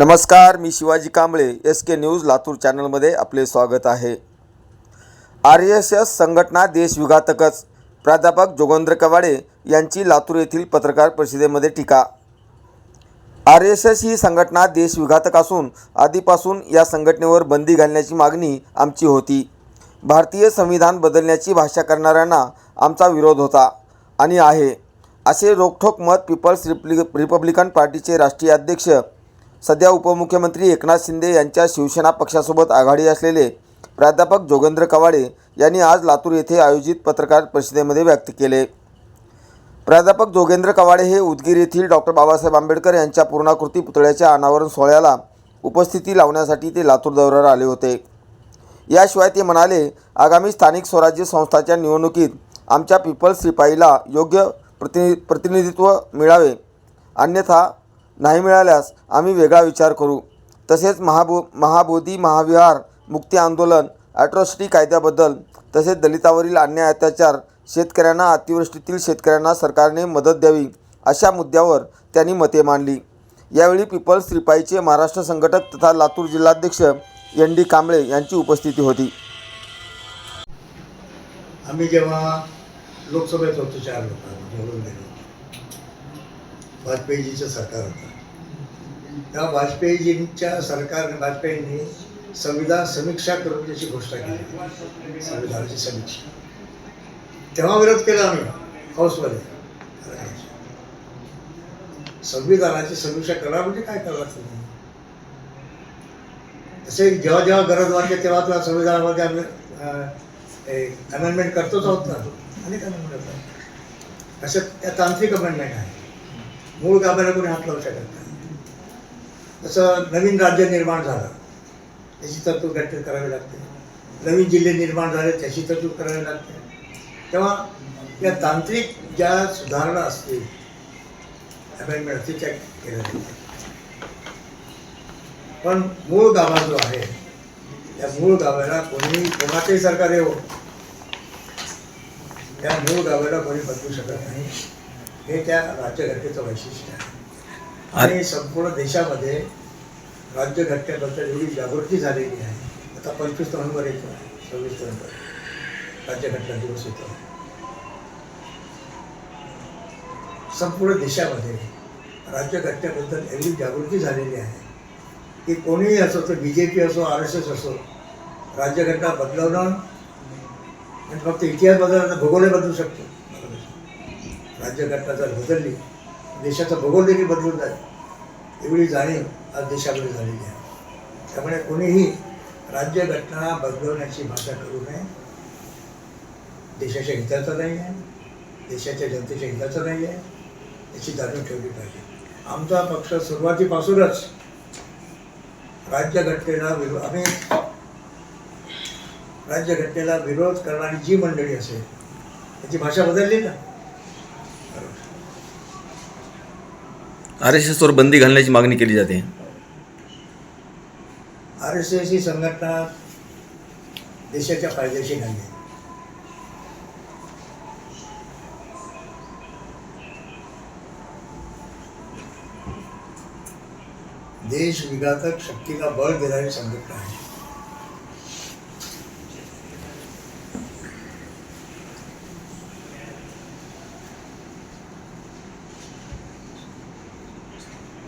नमस्कार मी Shivaji Kamble S K news Latur चॅनलमध्ये आपले स्वागत आहे. आर एस एस संघटना देशविघातकच प्राध्यापक जोगेंद्र कवाडे यांची लातूर येथील पत्रकार परिषदेमध्ये टीका. आर एस एस ही संघटना देशविघातक असून आधीपासून या संघटनेवर बंदी घालण्याची मागणी आमची होती. भारतीय संविधान बदलण्याची भाषा करणाऱ्यांना आमचा विरोध होता आणि आहे. असे रोखठोक मत पीपल्स रिपब्लिक रिपब्लिकन पार्टीचे राष्ट्रीय अध्यक्ष सध्या उपमुख्यमंत्री एकनाथ शिंदे यांच्या शिवसेना पक्षासोबत आघाडी असलेले प्राध्यापक जोगेंद्र कवाडे यांनी आज लातूर येथे आयोजित पत्रकार परिषदेमध्ये व्यक्त केले. प्राध्यापक जोगेंद्र कवाडे हे उदगीर येथील डॉक्टर बाबासाहेब आंबेडकर यांच्या पूर्णाकृती पुतळ्याच्या अनावरण सोहळ्याला उपस्थिती लावण्यासाठी ते लातूर दौऱ्यावर आले होते. याशिवाय ते म्हणाले आगामी स्थानिक स्वराज्य संस्थाच्या निवडणुकीत आमच्या पीपल्स रिपाईला योग्य प्रतिनि प्रतिनिधित्व मिळावे. अन्यथा नाही मिळाल्यास आम्ही वेगळा विचार करू. तसेच महाबो महाबोधी महाविहार मुक्ती आंदोलन ॲट्रॉसिटी कायद्याबद्दल तसेच दलितावरील अन्याय अत्याचार शेतकऱ्यांना अतिवृष्टीतील शेतकऱ्यांना सरकारने मदत द्यावी अशा मुद्द्यावर त्यांनी मते मांडली. यावेळी पीपल्स रिपाईचे महाराष्ट्र संघटक तथा लातूर जिल्हाध्यक्ष एन डी कांबळे यांची उपस्थिती होती. आम्ही जेव्हा लोकसभेत होतो चार लोकांना निवडून गेलो वाजपेयीजीचं सरकार होतं. तेव्हा वाजपेयीजींच्या सरकार वाजपेयींनी संविधान समीक्षा करून त्याची घोषणा केली. संविधानाची समीक्षा. तेव्हा विरोध केला आम्ही हाऊसमध्ये. संविधानाची समीक्षा करा म्हणजे काय करणार तुम्ही? तसे जेव्हा जेव्हा गरज वाटते तेव्हा तुला संविधानामध्ये आम्ही अमेंडमेंट करतोच आहोत ना. अनेक अमेंडमेंट होतात असे त्या तांत्रिक अमेंडमेंट आहे. मूळ गाभ्याला कोणी हात लावू शकत नाही. तसं नवीन राज्य निर्माण झालं. त्याची तरतूद घटनेत करावी लागते. नवीन जिल्हे निर्माण झाले त्याची तरतूद करावी लागते. तेव्हा या तांत्रिक ज्या सुधारणा असतील अमेंडमेंट असतील त्या केल्या जातात पण मूळ गाभा जो आहे त्या मूळ गावाला कोणी कोणाचंही सरकार येऊ त्या मूळ गावाला कोणी बदलू शकत नाही. हे त्या राज्यघटनेचं वैशिष्ट्य आहे. आणि संपूर्ण देशामध्ये राज्यघटनेबद्दल एवढी जागृती झालेली आहे. आता पंचवीस नोव्हेंबर येतो आहे सव्वीस नोव्हेंबर. राज्यघटना दिवस येतो संपूर्ण देशामध्ये राज्यघटनेबद्दल एवढी जागृती झालेली आहे की कोणीही असो तर बी जे पी असो आर एस एस असो राज्यघटना बदलवणं आणि फक्त इतिहास बदलणं भूगोल बदलू शकतो. राज्यघटना जर बदलली देशाचा भूगोल देखील बदलून जाईल. एवढी जाणीव आज देशामध्ये झालेली आहे. त्यामुळे कोणीही राज्यघटना बदलवण्याची भाषा करू नये. देशाच्या हिताचं नाही आहे. देशाच्या जनतेच्या हिताचं नाही आहे. याची जाणीव ठेवली पाहिजे. आमचा पक्ष सुरुवातीपासूनच राज्यघटनेला विरोध आम्ही राज्यघटनेला विरोध करणारी जी मंडळी असेल त्याची भाषा बदलली ना? आर एस एसवर बंदी घालण्याची मागणी केली जाते आर एस एस ही संघटना देशाच्या फायद्याशी नाही आहे. देश विघातक शक्ति का बल देणारी संघटना आहे.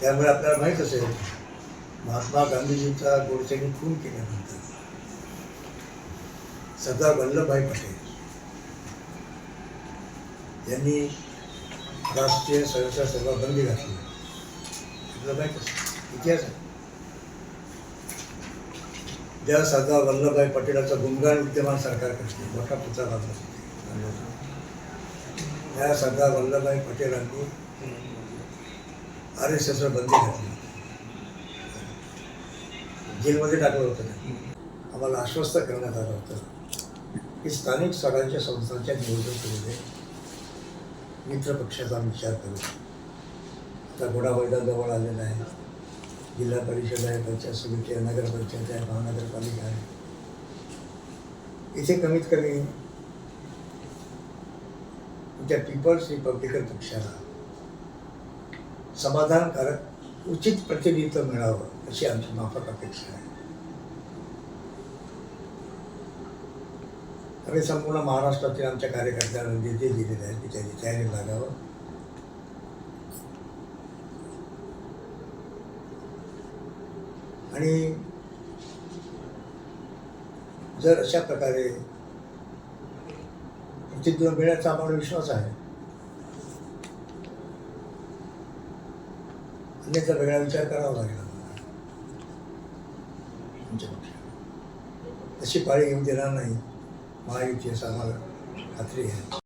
त्यामुळे आपल्याला माहीत असेल महात्मा गांधीजींचा गोडसेने खून केल्यानंतर. सरदार वल्लभभाई पटेल यांनी राष्ट्रीय स्वयंसेवक सेवा बंदी घातली. आपल्याला माहीत असेल इतिहास आहे. ज्या सरदार वल्लभभाई पटेलाचं गुणगान विद्यमान सरकार करते मोठा पुतळा बांधला. त्या सरदार वल्लभभाई पटेलांनी आर एस एसवर बंदी घातली जेलमध्ये टाकलं होतं आम्हाला आश्वस्त करण्यात आलं होतं की स्थानिक स्वराज्य संस्थांच्या निवडणुकीमध्ये मित्र पक्षाचा विचार करू. आता घोडा मैदान जवळ आलेला आहे. जिल्हा परिषद आहे पंचायत समिती आहे नगरपंचायत आहे महानगरपालिका आहे. इथे कमीत कमी त्या पीपल्स रिपब्लिकन पक्षाला समाधानकारक उचित प्रतिनिधित्व मिळावं अशी आमची माफक अपेक्षा आहे. आणि संपूर्ण महाराष्ट्रातील आमच्या कार्यकर्त्यांना निर्देश दिलेले आहेत की त्यांनी तयारी लागावं. आणि जर अशा प्रकारे प्रतिद्वंद मिळण्याचा आम्हाला विश्वास आहे अनेकदा वेगळा विचार करावा लागेल. आमच्या पक्षाला तशी पाळी येऊन देणार नाही. महायुती असं आम्हाला खात्री आहे.